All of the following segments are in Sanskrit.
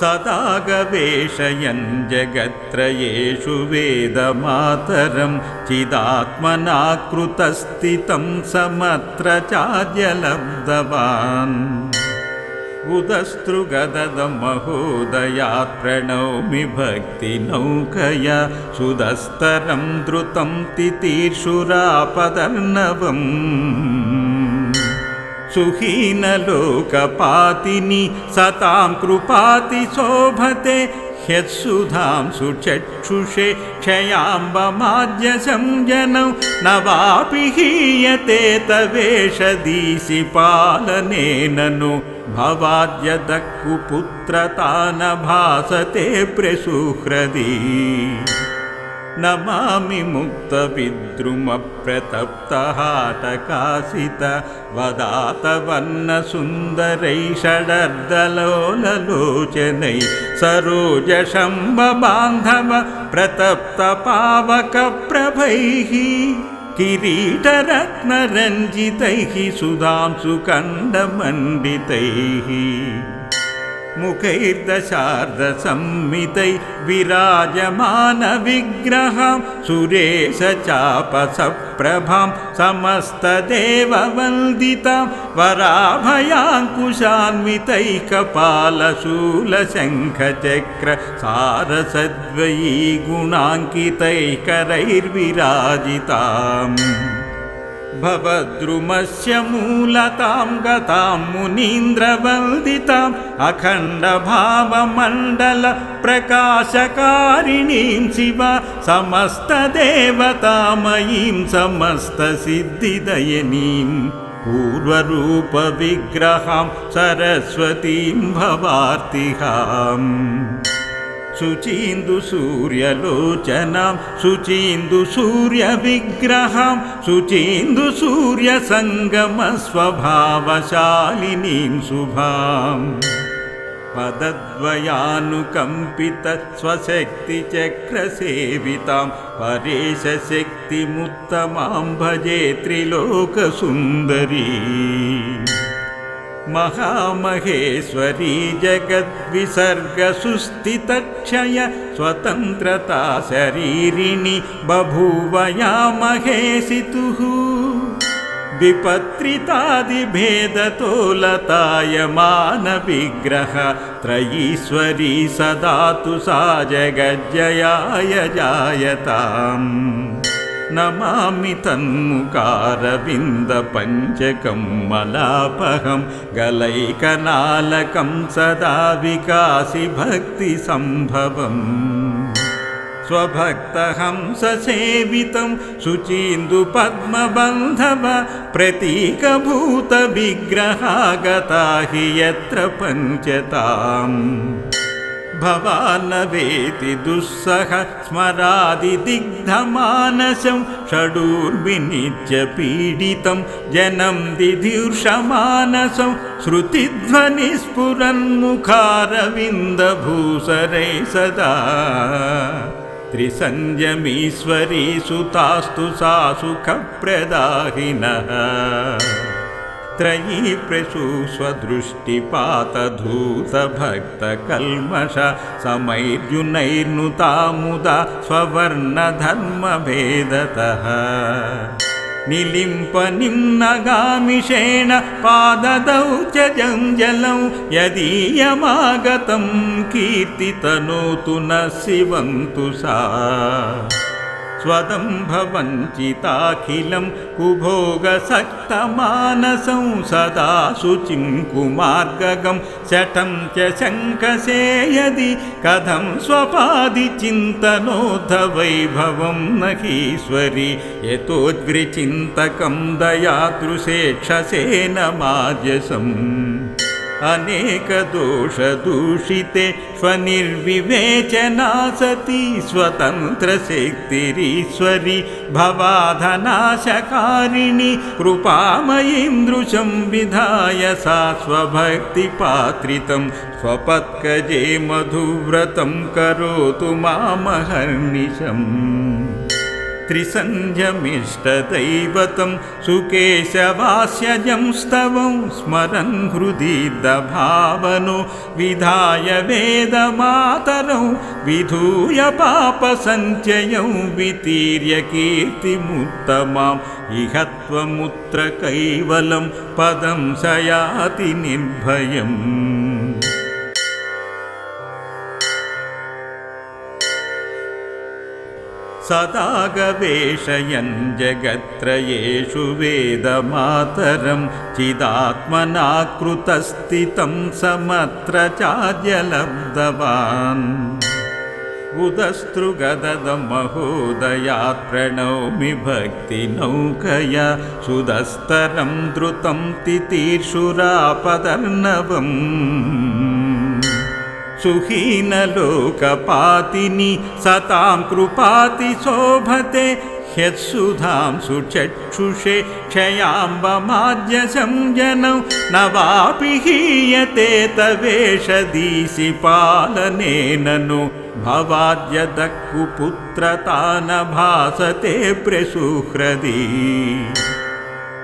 सदा गवेषयन् जगत्त्रयेषु वेदमातरं चिदात्मना कृतस्थितं समत्र चाद्यलब्धवान् उदस्तृगदमहोदयात् प्रणौमि भक्तिनौकया सुदस्तरं द्रुतं तितीर्षुरापदर्णवम् सुहीनलोकपातिनि सतां कृपाति शोभते ह्यत्सुधां सुचक्षुषे क्षयाम्बमाज्यसं जनौ न वापि हीयते तवेषदीसि पालनेन नो भवाद्यदक्कुपुत्रता न भासते प्रसुहृदी नमामि मुक्तविद्रुमप्रतप्तहाटकासित वदातवन्नसुन्दरै षडर्दलोललोचनै सरोजशम्बबान्धव प्रतप्तपावकप्रभैः किरीटरत्नरञ्जितैः सुधांसुकण्डमण्डितैः मुखैर्दशार्धसंमितै विराजमानविग्रहां सुरेशचापसप्रभां समस्तदेववन्दितां वराभयाङ्कुशान्वितैः कपालशूलशङ्खचक्र सारसद्वयी गुणाङ्कितैः करैर्विराजिताम् भवद्रुमस्य मूलतां गतां मुनीन्द्रवन्दिताम् अखण्डभावमण्डलप्रकाशकारिणीं शिव समस्तदेवतामयीं समस्तसिद्धिदयनीं पूर्वरूपविग्रहां सरस्वतीं भवार्तिहाम् शुचीन्दुसूर्यलोचनां शुचीन्दुसूर्यविग्रहां शुचीन्दुसूर्यसङ्गमस्वभावशालिनीं शुभाम् पदद्वयानुकम्पितस्वशक्तिचक्रसेवितां परेशशक्तिमुत्तमां भजे त्रिलोकसुन्दरी महामहेश्वरी जगद्विसर्गसुस्थितक्षय स्वतन्त्रता शरीरिणि बभूवया महेशितुः विपत्रितादिभेदतोलतायमानविग्रह त्रयीश्वरी सदा तु सा जगज्जयाय जायताम् नमामि तन्मुकारविन्दपञ्चकं मलापहं गलैकनालकं सदा विकासि भक्तिसम्भवम् स्वभक्तहंससेवितं शुचीन्दुपद्मबन्धव प्रतीकभूतविग्रहागता हि यत्र पञ्चताम् भवान् वेति दुःसह स्मरादिदिग्धमानसं षडूर्विनित्य पीडितं जनं दिधिर्षमानसं श्रुतिध्वनिस्फुरन्मुखारविन्दभूसरै सदा। त्रिसञ्जमीश्वरी सुतास्तु सा सुखप्रदाहिनः त्रयी प्रसु स्वदृष्टिपातधूतभक्तकल्मष समैर्जुनैर्नुता मुदा स्ववर्णधर्मभेदतः निलिम्पनिम्नगामिषेण पाददौ च जञ्जलौ यदीयमागतं कीर्तितनोतु न शिवन्तु सा स्वदम्भवञ्चिताखिलं कुभोगसक्तमानसं सदा शुचिं कुमार्गगं शठं च शङ्कसे यदि कथं स्वपादिचिन्तनोद्धवैभवं न हीश्वरि यतोद्विचिन्तकं दयादृशेक्षसेन माजसम् अनेकदोषदूषिते स्वनिर्विवेचना सती स्वतन्त्रशक्तिरीश्वरी भवाधनाशकारिणि कृपामयीं दृशं विधाय सा स्वभक्तिपात्रितं स्वपत्कजे मधुव्रतं करोतु मामहर्निशम् त्रिसन्ध्यमिष्टदैवतं सुकेशवास्यजं स्तवं स्मरन् हृदि दभावनो विधाय वेदमातरौ विधूय पापसञ्चयौ वितीर्य कीर्तिमुत्तमाम् इह त्वमुत्र कैवलं पदं स निर्भयम् सदा गवेषयन् जगत्त्रयेषु वेदमातरं चिदात्मना कृतस्थितं समत्र चाद्यलब्धवान् उदस्तृगदमहोदयात् प्रणौमि भक्तिनौकया सुदस्तरं द्रुतं तितीर्षुरापदर्णवम् सुहीनलोकपातिनि सतां कृपाति शोभते ह्यत्सुधां सुचक्षुषे क्षयाम्बमाद्यशं जनौ न वापि हीयते तवेषदीसि पालनेन नो। भवाद्यदक्कुपुत्रता न भासते प्रसुहृदी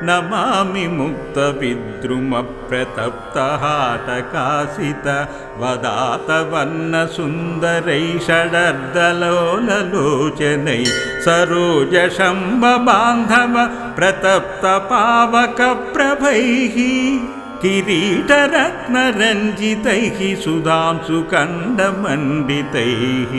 नमामि मुक्तविद्रुमप्रतप्तहाटकासित वदातवन्नसुन्दरै षडर्दलोललोचनै सरोजशम्बबान्धव प्रतप्तपावकप्रभैः किरीटरत्नरञ्जितैः सुधांसुकण्डमण्डितैः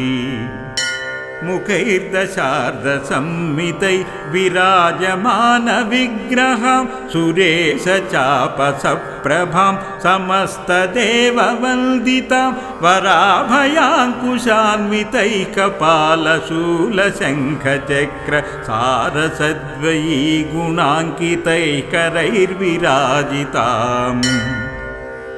मुखैर्दशार्धसंमितै विराजमानविग्रहं सुरेशचापसप्रभां समस्तदेववन्दितां वराभयाङ्कुशान्वितैकपालशूलशङ्खचक्र सारसद्वयी गुणाङ्कितैकरैर्विराजिताम्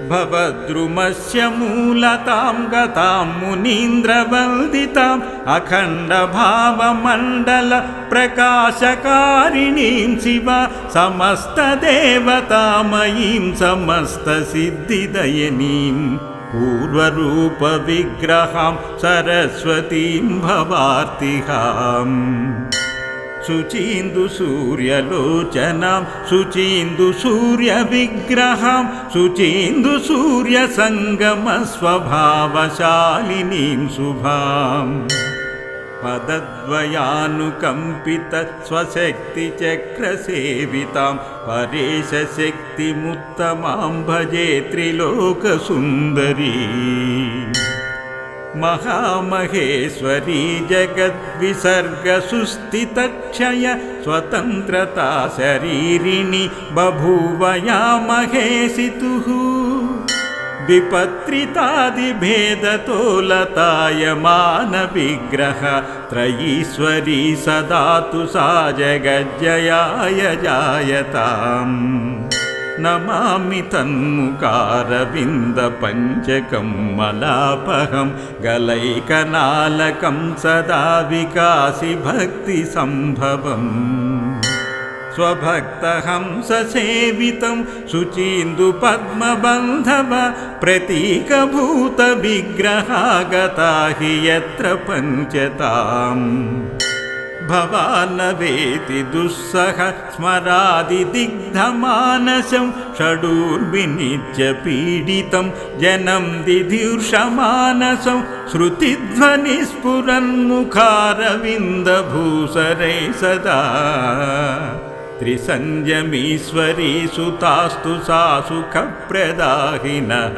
भवद्रुमस्य मूलतां गतां मुनीन्द्रवन्दिताम् अखण्डभावमण्डलप्रकाशकारिणीं शिव समस्तदेवतामयीं समस्तसिद्धिदयनीं पूर्वरूपविग्रहां सरस्वतीं भवार्तिहाम् शुचीन्दुसूर्यलोचनां शुचीन्दुसूर्यविग्रहां शुचीन्दुसूर्यसङ्गमस्वभावशालिनीं शुभाम्। पदद्वयानुकम्पितस्वशक्तिचक्रसेवितां परेशशक्तिमुत्तमां भजे त्रिलोकसुन्दरी महामहेश्वरी जगद्विसर्गसुस्थितक्षय स्वतन्त्रता शरीरिणि बभूवया महेशितुः विपत्रितादिभेदतोलतायमानविग्रह त्रयीश्वरी सदा तु सा जगज्जयाय जायताम् नमामि तन्मुकारविन्दपञ्चकं मलापहं गलैकनालकं सदा विकासि भक्तिसम्भवम्। स्वभक्तहंससेवितं शुचीन्दुपद्मबन्धव प्रतीकभूतविग्रहागता हि यत्र पञ्चताम्। भवान् वेति दुःसह स्मरादिदिग्धमानसं षडूर्विनिज्य पीडितं जनं दिधिर्षमानसं श्रुतिध्वनिस्फुरन्मुखारविन्दभूसरै सदा। त्रिसञ्जमीश्वरी सुतास्तु सा सुखप्रदाहिनः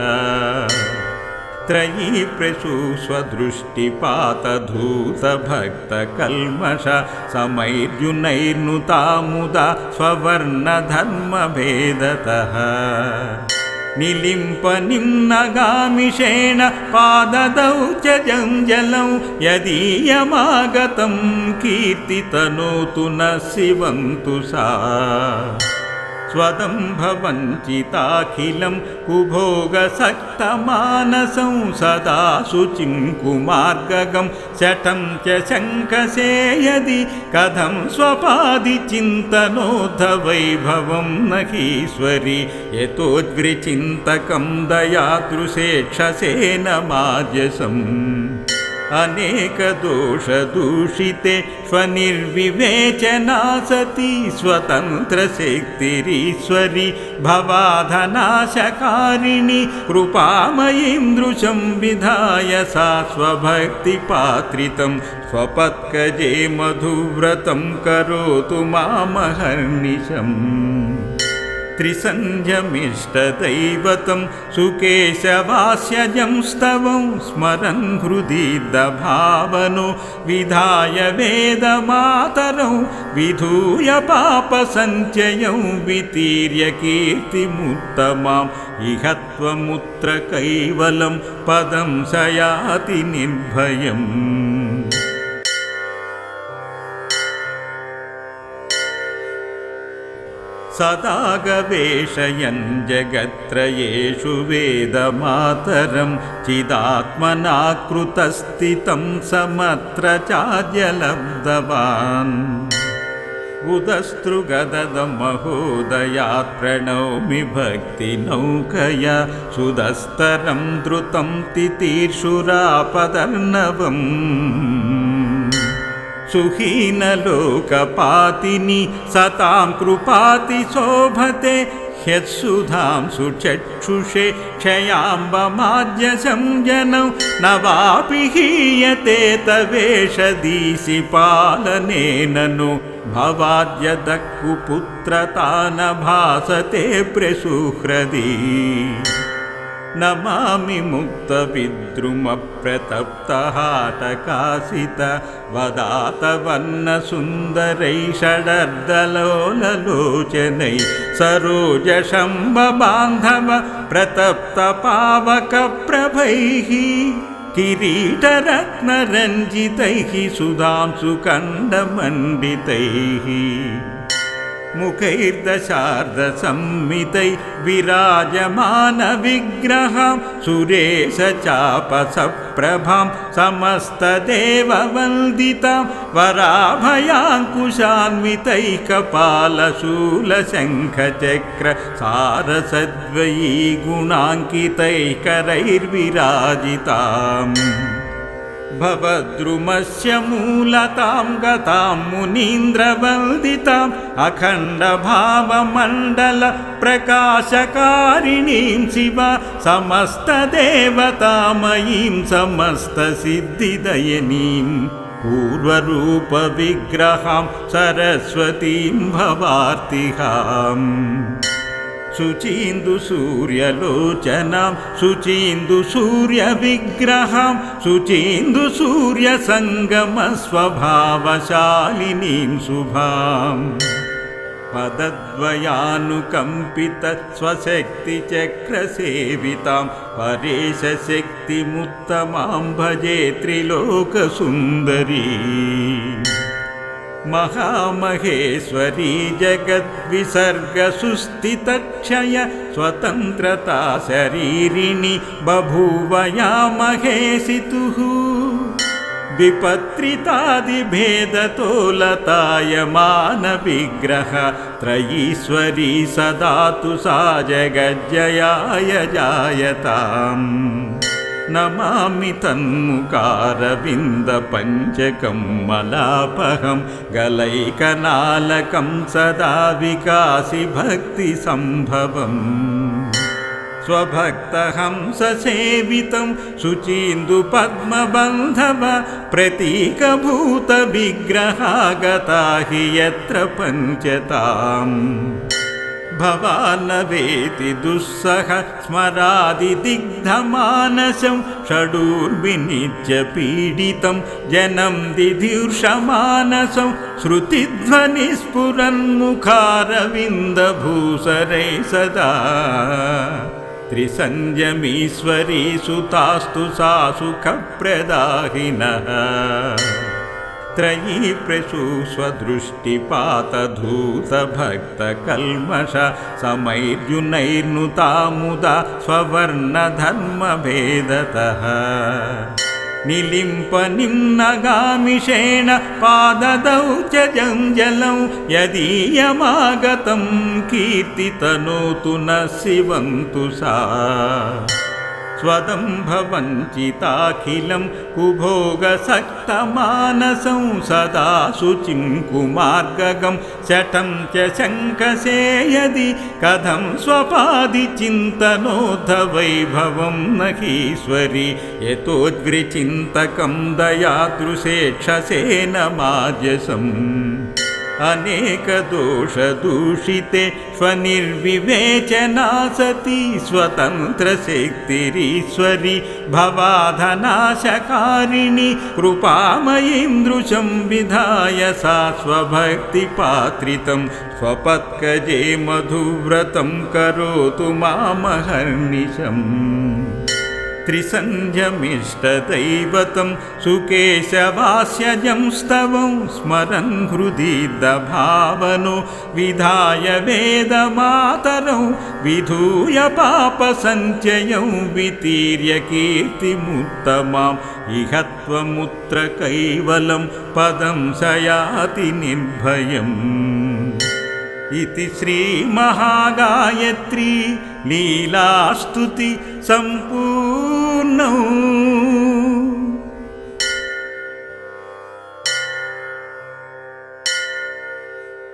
त्रयी प्रसु स्वदृष्टिपातधूतभक्तकल्मष समैर्जुनैर्नुता मुदा स्ववर्णधर्मभेदतः निलिम्पनिम्नगामिषेण पाददौ च जञ्जलौ यदीयमागतं कीर्तितनोतु न शिवन्तु सा स्वदम्भवञ्चिताखिलं कुभोगसक्तमानसं सदा शुचिं कुमार्गगं शठं च शङ्कसे यदि कथं स्वपादिचिन्तनोऽथ वैभवं नहीश्वरि यतोद्वृचिन्तकं दयादृशेक्षसेन माजसम् अनेकदोषदूषिते स्वनिर्विवेचना सती स्वतन्त्रशक्तिरीश्वरि भवाधनाशकारिणि कृपामयीं दृशं विधाय सा स्वभक्तिपात्रितं स्वपत्कजे मधुव्रतं करोतु मामहर्निशम् त्रिसन्ध्यमिष्टदैवतं सुकेशवास्यजं स्तवं स्मरन् हृदि दभावनो विधाय वेदमातरौ विधूय पापसञ्चयं वितीर्य कीर्तिमुत्तमाम् इह त्वमुत्र कैवलं पदं शयाति निर्भयम् सदा गवेषयन् जगत्त्रयेषु वेदमातरं चिदात्मनाकृतस्थितं समत्र चाद्यलब्धवान् उदस्तृगदमहोदयात् प्रणौमि भक्तिनौकया सुदस्तरं द्रुतं तितीर्षुरापदर्णवम् सुहीनलोकपातिनि सतां कृपाति शोभते ह्यत्सुधां सुचक्षुषे क्षयाम्बमाज्यशं जनौ न वापि हीयते तवेषदीशि पालनेन नो। भवाद्यदक्कुपुत्रता न भासते प्रसुहृदी नमामि मुक्तविद्रुमप्रतप्तहाटकासित वदातवन्नसुन्दरै षडर्दलोललोचनै सरोजशम्बबान्धव प्रतप्तपावकप्रभैः किरीटरत्नरञ्जितैः सुधांसुकण्डमण्डितैः मुखैर्दशार्धसंमितै विराजमानविग्रहं सुरेशचापसप्रभां समस्तदेववन्दितां वराभयाङ्कुशान्वितैकपालशूलशङ्खचक्र सारसद्वयी गुणाङ्कितैकरैर्विराजिताम् भवद्रुमस्य मूलतां गतां मुनीन्द्रवन्दिताम् अखण्डभावमण्डलप्रकाशकारिणीं शिव समस्तदेवतामयीं समस्तसिद्धिदयनीं पूर्वरूपविग्रहां सरस्वतीं भवार्तिहाम् शुचीन्दुसूर्यलोचनां शुचीन्दुसूर्यविग्रहां शुचीन्दुसूर्यसङ्गमस्वभावशालिनीं शुभाम् पदद्वयानुकम्पितस्वशक्तिचक्रसेवितां परेशशक्तिमुत्तमां भजे त्रिलोकसुन्दरी महामहेश्वरी जगद्विसर्गसुस्थितक्षय स्वतन्त्रता शरीरिणि बभूवया महेशितुः विपत्रितादिभेदतोलतायमानविग्रह त्रयीश्वरी सदा तु सा जगज्जयाय जायताम् नमामि तन्मुकारविन्दपञ्चकं मलापहं गलैकनालकं सदा विकासि भक्तिसम्भवम्। स्वभक्तहंससेवितं शुचीन्दुपद्मबन्धव प्रतीकभूतविग्रहागता हि यत्र पञ्चताम् भवानवेति दुःसह स्मरादिदिग्धमानसं षडूर्विनिज्य पीडितं जनं दिदीर्षमानसं श्रुतिध्वनिस्फुरन्मुखारविन्दभूसरै सदा। त्रिसञ्जमीश्वरी सुतास्तु सा सुखप्रदाहिनः त्रयी प्रसु स्वदृष्टिपातधूतभक्तकल्मष समैर्युनैर्नुता मुदा स्ववर्णधर्मभेदतः निलिम्पनिम्नगामिषेण पाददौ च जञ्जलौ यदीयमागतं कीर्तितनोतु न शिवन्तु सा स्वदम्भवञ्चिताखिलं कुभोगसक्तमानसं सदा शुचिं कुमार्गगं शठं च शङ्कसे यदि कथं स्वपादिचिन्तनोऽथ वैभवं न हीश्वरि यतोद्वृचिन्तकं दयादृशेक्षसेन माजसम् अनेकदोषदूषिते स्वनिर्विवेचना सती स्वतन्त्रशक्तिरीश्वरि, भवाधनाशकारिणि, कृपामयीं दृशं विधाय सा स्वभक्ति स्वभक्तिपात्रितं स्वपत्कजे मधुव्रतं करोतु मामहर्निशम्। त्रिसन्ध्यमिष्टदैवतं सुकेशवास्यजं स्तवं स्मरन् हृदि दभावनो विधाय वेदमातरौ विधूय पापसञ्चयं वितीर्य कीर्तिमुत्तमाम् इह त्वमुत्र कैवलं पदं शयाति निर्भयम्। इति श्रीमहागायत्री लीलास्तुति نو